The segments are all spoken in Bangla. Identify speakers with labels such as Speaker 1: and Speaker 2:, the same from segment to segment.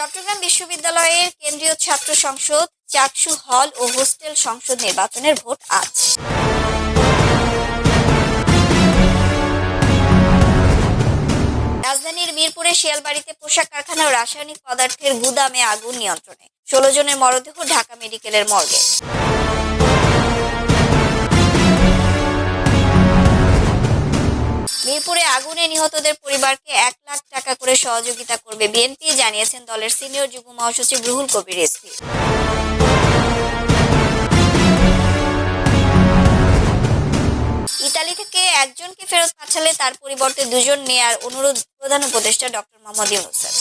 Speaker 1: চট্টগ্রাম বিশ্ববিদ্যালয়ের কেন্দ্রীয় ছাত্র সংসদ চাকসু হল ও হোস্টেল সংসদ নির্বাচনের ভোট আজ। রাজধানীর মিরপুরে শিয়ালবাড়িতে পোশাক কারখানা ও রাসায়নিক পদার্থের গুদামে আগুন নিয়ন্ত্রণে। ষোলো জনের মরদেহ ঢাকা মেডিকেলের মর্গে। মিরপুরে আগুনে নিহতদের পরিবারকে এক লাখ টাকা করে সহযোগিতা করবে বিএনপি, জানিয়েছেন দলের সিনিয়র যুগ্ম মহাসচিব রুহুল কবির রেজভি ইতালি থেকে একজনকে ফেরত পাঠালে তার পরিবর্তে দুজন নেয়ার অনুরোধ প্রধান উপদেষ্টা ডক্টর মোহাম্মদ ইউনুসের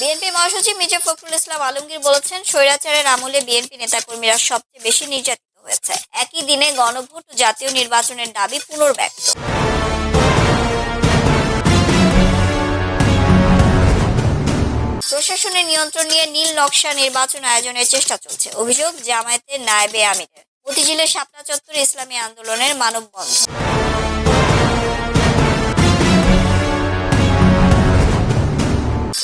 Speaker 1: বিএনপি মহাসচিব মির্জা ফখরুল ইসলাম আলমগীর বলেছেন, স্বৈরাচারের আমলে বিএনপি নেতাকর্মীরা সবচেয়ে বেশি নির্যাতিত। হয়েছে। একই দিনে গণভোট জাতীয় নির্বাচনের দাবি পুনর্ব্যক্ত। প্রশাসনের নিয়ন্ত্রণ নিয়ে নীল নকশা নির্বাচন আয়োজনের চেষ্টা চলছে। অভিযোগ জামায়াতের নায়েবে আমিরের। মতিঝিলের শাপলা চত্বরে ইসলামী আন্দোলনের মানববন্ধন।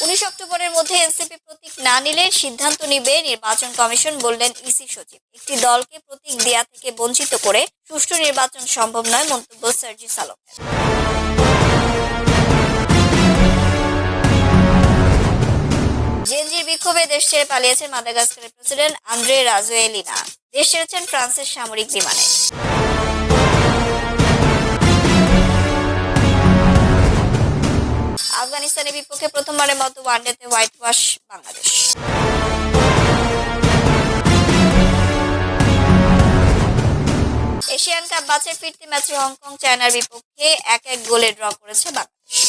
Speaker 1: উনিশ অক্টোবরের মধ্যে এনসিপি না নিলে সিদ্ধান্ত নিবে নির্বাচন কমিশন, বললেন ইসি সচিব। একটি দলকে প্রতীক দেয়া থেকে বঞ্চিত করে সুষ্ঠু নির্বাচন সম্ভব নয়, মন্তব্য সার্জি সালকের জেনজির বিক্ষোভে দেশ ছেড়ে পালিয়েছেন মাদাগাস্কারের প্রেসিডেন্ট আন্দ্রে রাজোয়েলিনা। দেশ ছেড়েছেন ফ্রান্সের সামরিক বিমানে। আফগানিস্তানের বিপক্ষে প্রথমবারের মতো ওয়ানডেতে whitewash Bangladesh. Asian cup বাছাই ফিরতি ম্যাচে হংকং চায়নার বিপক্ষে এক এক গোলে ড্র করেছে বাংলাদেশ।